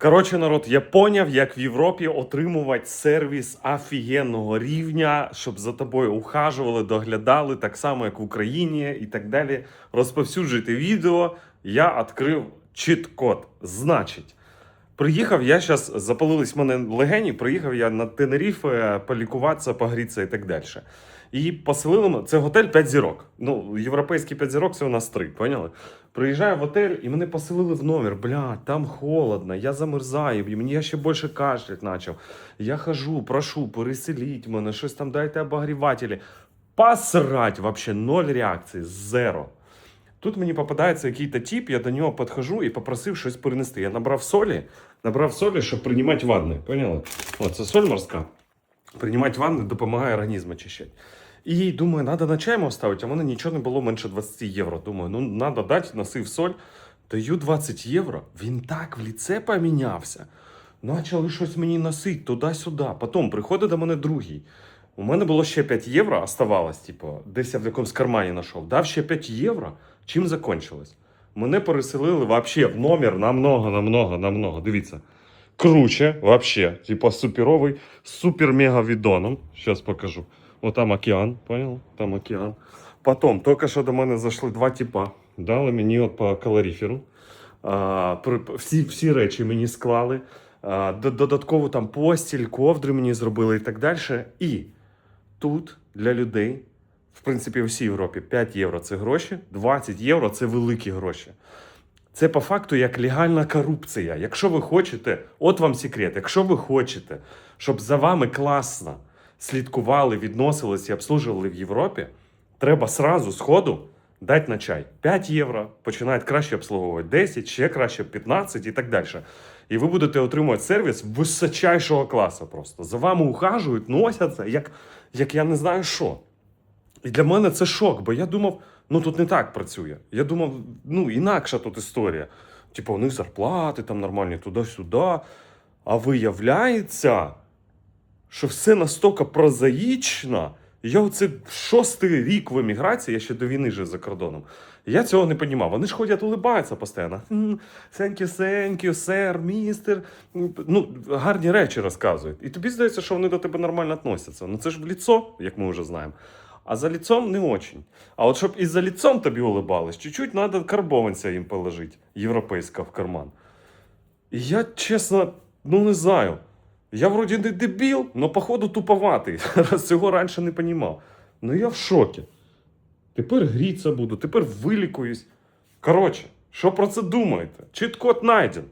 Коротше, народ, я поняв, як в Європі отримувати сервіс офігенного рівня, щоб за тобою ухажували, доглядали, так само, як в Україні і так далі. Розповсюджуйте відео. Я відкрив чіт-код. Значить, приїхав я зараз, запалились в мене легені, приїхав я на Тенеріфе полікуватися, погрітися і так далі. І поселили мене, це готель 5 зірок. Ну, європейський 5 зірок це у нас 3, поняли? Приїжджаю в готель і мене поселили в номер. Бля, там холодно, я замерзаю, і мені я ще більше кашлять почав. Я хожу, прошу, переселіть мене, щось там дайте обогрівателі. Посрать, вообще ноль реакції, зеро. Тут мені попадається якийсь тип, я до нього підходжу і попросив щось перенести. Я набрав солі, набрав солі, щоб приймати ванни. Поняли? О, це соль морська. Приймати ванни допомагає організм очищати. І думаю, треба на чаймо оставити, а в мене нічого не було менше 20 євро. Думаю, ну треба дати, носив соль. Даю 20 євро. Він так в ліце помінявся. Почали щось мені носити туди-сюди. Потім приходить до мене другий. У мене було ще 5 євро, оставалось, типу, десь я в якомусь кармані знайшов. Дав ще 5 євро. Чим закончилось? Мене переселили вообще в номер намного, намного, намного. Дивіться. Круче, вообще. Типа суперовий, супер-мега відоном. Сейчас покажу. О, там океан, понял? Там океан. Потім, тільки що до мене зайшли два типа. Дали мені от по калоріферу. А, всі, всі речі мені склали. А, додатково там постіль, ковдри мені зробили і так далі. І тут для людей, в принципі, в всій Європі 5 євро це гроші, 20 євро це великі гроші. Це по факту як легальна корупція. Якщо ви хочете, от вам секрет, якщо ви хочете, щоб за вами класно слідкували, відносились і обслужували в Європі, треба сразу сходу дати на чай 5 євро, починають краще обслуговувати 10, ще краще 15 і так далі. І ви будете отримувати сервіс височайшого класу просто. За вами ухажують, носяться, як, як я не знаю що. І для мене це шок, бо я думав, ну тут не так працює. Я думав, ну інакша тут історія. Типу, у них зарплати там нормальні туди-сюди. А виявляється, що все настільки прозаїчно. Я оце шостий рік в еміграції, я ще до війни жив за кордоном. Я цього не розумів. Вони ж ходять, улибаються постійно. «М, Thank you, thank you, сер, містер. Ну, гарні речі розказують. І тобі здається, що вони до тебе нормально відносяться. Ну це ж в ліцо, як ми вже знаємо. А за лицом не очень. А от щоб і за лицом тобі улибались, чуть-чуть треба карбованця їм положити, європейського в карман. І я, чесно, ну не знаю. Я вроді не дебіл, але походу туповатий. Раз цього раніше не понімав. Ну я в шокі. Тепер гріться буду, тепер вилікуюсь. Коротше, що про це думаєте? Чіт-код найден.